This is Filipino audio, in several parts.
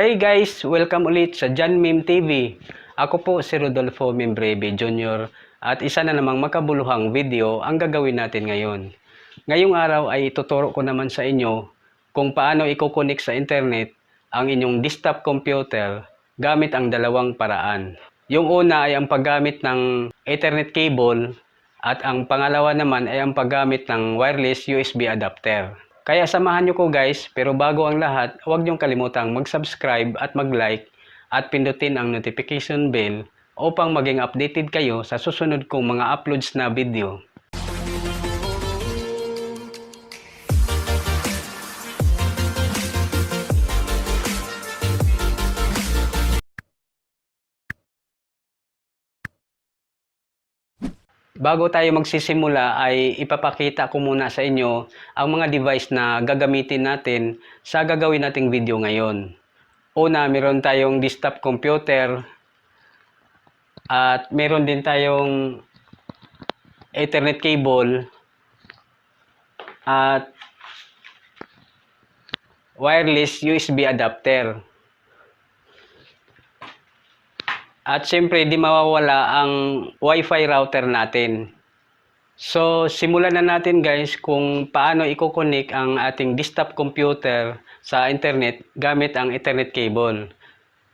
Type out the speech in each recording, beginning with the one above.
Hey guys, welcome ulit sa John Meme TV. Ako po si Rodolfo Membreve Jr. at isa na namang makabuluhang video ang gagawin natin ngayon. Ngayong araw ay ituturo ko naman sa inyo kung paano i-connect sa internet ang inyong desktop computer gamit ang dalawang paraan. Yung una ay ang paggamit ng Ethernet cable at ang pangalawa naman ay ang paggamit ng wireless USB adapter. Kaya samahan nyo ko guys, pero bago ang lahat, huwag nyong kalimutang mag-subscribe at mag-like at pindutin ang notification bell upang maging updated kayo sa susunod kong mga uploads na video. Bago tayo magsisimula ay ipapakita ko muna sa inyo ang mga device na gagamitin natin sa gagawin nating video ngayon. Una, meron tayong desktop computer at meron din tayong Ethernet cable at wireless USB adapter. At syempre, di mawawala ang Wi-Fi router natin. So, simulan na natin guys kung paano i-connect ang ating desktop computer sa internet gamit ang Ethernet cable.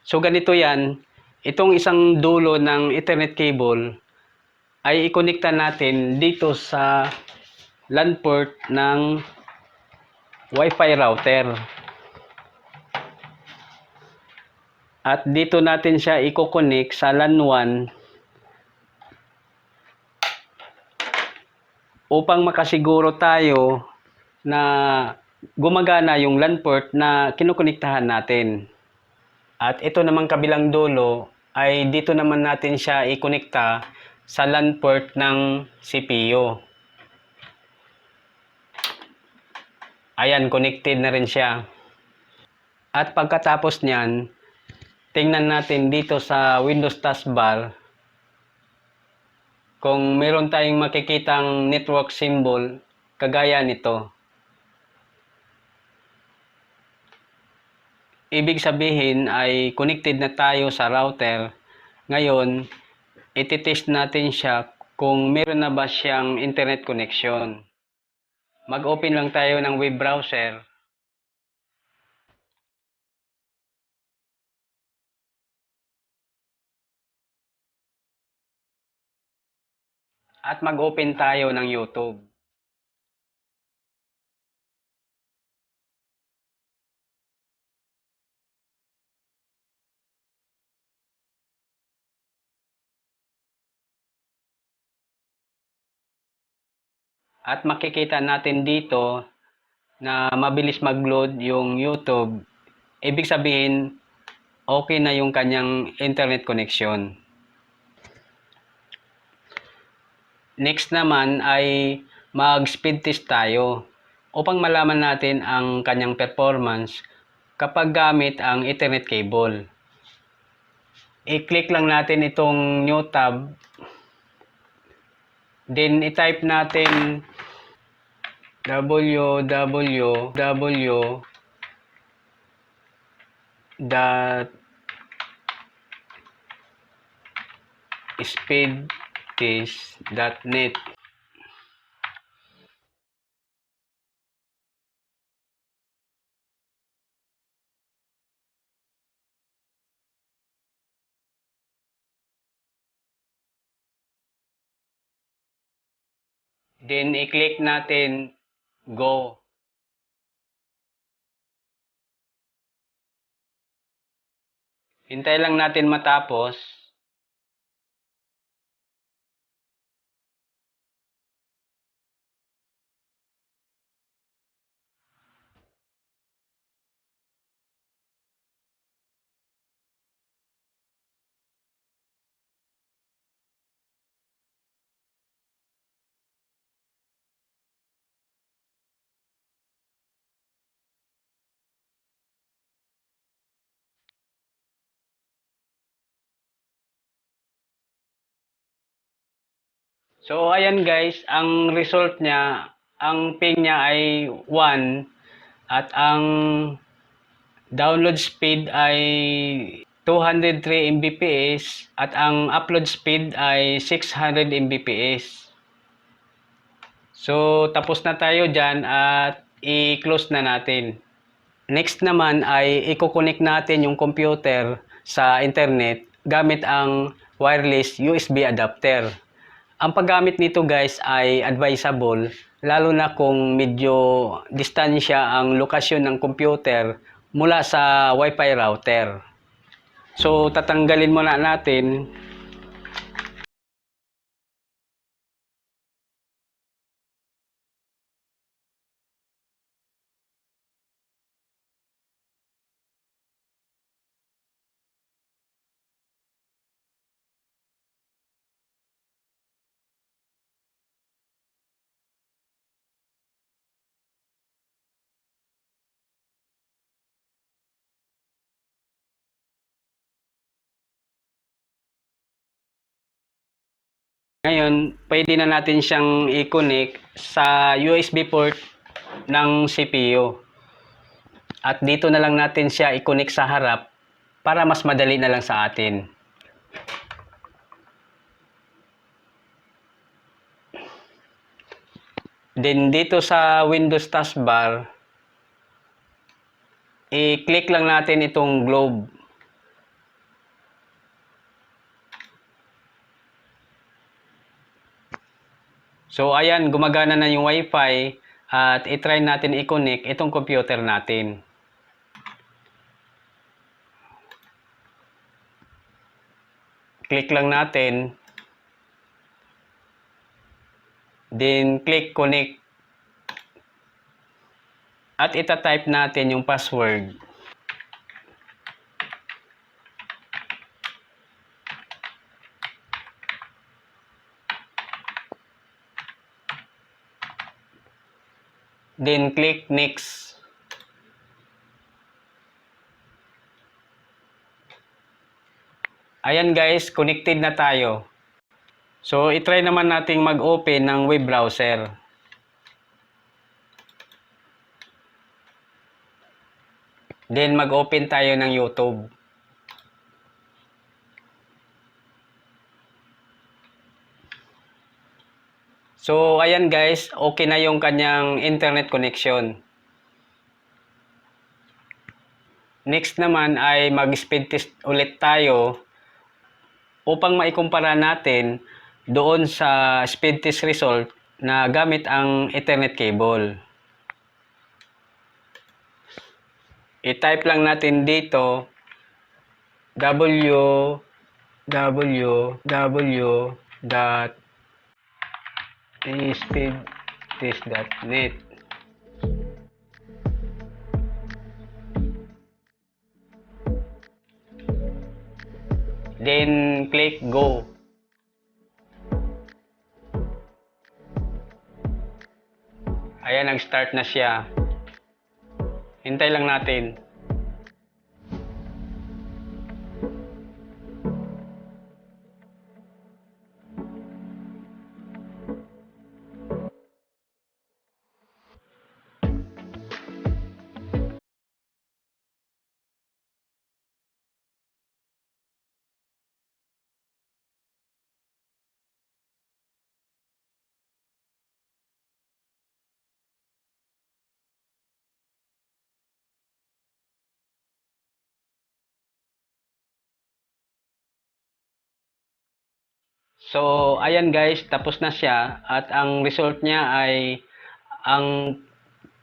So, ganito yan. Itong isang dulo ng Ethernet cable ay i-connecta natin dito sa LAN port ng Wi-Fi router. At dito natin siya i-connect sa LAN 1 upang makasiguro tayo na gumagana yung LAN port na kinukonektahan natin. At ito naman kabilang dulo ay dito naman natin siya i-konekta sa LAN port ng CPU. Ayan, connected na rin siya. At pagkatapos niyan, tingnan natin dito sa Windows taskbar kung meron tayong makikitang network symbol kagaya nito. Ibig sabihin ay connected na tayo sa router. Ngayon, ititest natin siya kung meron na ba siyang internet connection. Mag-open lang tayo ng web browser. At mag-open tayo ng YouTube. At makikita natin dito na mabilis mag-load yung YouTube. Ibig sabihin, okay na yung kanyang internet connection. Next naman ay mag-speed test tayo upang malaman natin ang kanyang performance kapag gamit ang Ethernet cable. I-click lang natin itong new tab. Then i-type natin www dot speedtest.net Then i-click natin go. Hintay lang natin matapos. So, ayan guys, ang result niya, ang ping niya ay 1 at ang download speed ay 203 Mbps at ang upload speed ay 600 Mbps. So, tapos na tayo dyan at i-close na natin. Next naman ay i-connect natin yung computer sa internet gamit ang wireless USB adapter. Ang paggamit nito guys ay advisable lalo na kung medyo distansya ang lokasyon ng computer mula sa wifi router. So tatanggalin muna natin Ngayon, pwede na natin siyang i-connect sa USB port ng CPU. At dito na lang natin siya i-connect sa harap para mas madali na lang sa atin. Then dito sa Windows taskbar, i-click lang natin itong globe. So ayan, gumagana na yung wifi at i-try natin i-connect itong computer natin. Click lang natin. Then click connect. At ita-type natin yung password. Then click next. Ayan guys, connected na tayo. So, itry naman nating mag-open ng web browser. Then, mag-open tayo ng YouTube. So, ayan guys, okay na yung kanyang internet connection. Next naman ay mag-speed test ulit tayo upang maikumpara natin doon sa speed test result na gamit ang Ethernet cable. I-type lang natin dito www.speedtest.net Then click go. Ayan, nag-start na siya. Hintay lang natin. So, ayan guys, tapos na siya at ang result niya ay ang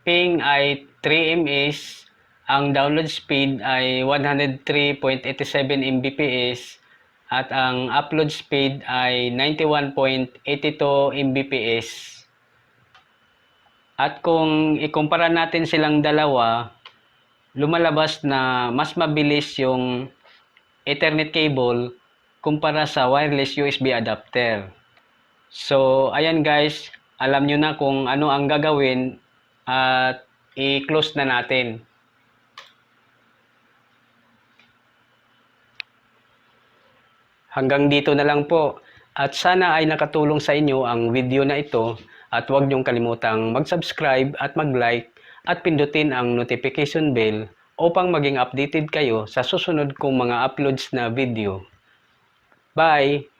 ping ay 3 ms, ang download speed ay 103.87 Mbps at ang upload speed ay 91.82 Mbps. At kung ikumpara natin silang dalawa, lumalabas na mas mabilis yung Ethernet cable kumpara sa wireless USB adapter. So, ayan guys, alam nyo na kung ano ang gagawin at i-close na natin. Hanggang dito na lang po. At sana ay nakatulong sa inyo ang video na ito at huwag niyong kalimutang mag-subscribe at mag-like at pindutin ang notification bell upang maging updated kayo sa susunod kong mga uploads na video. Bye!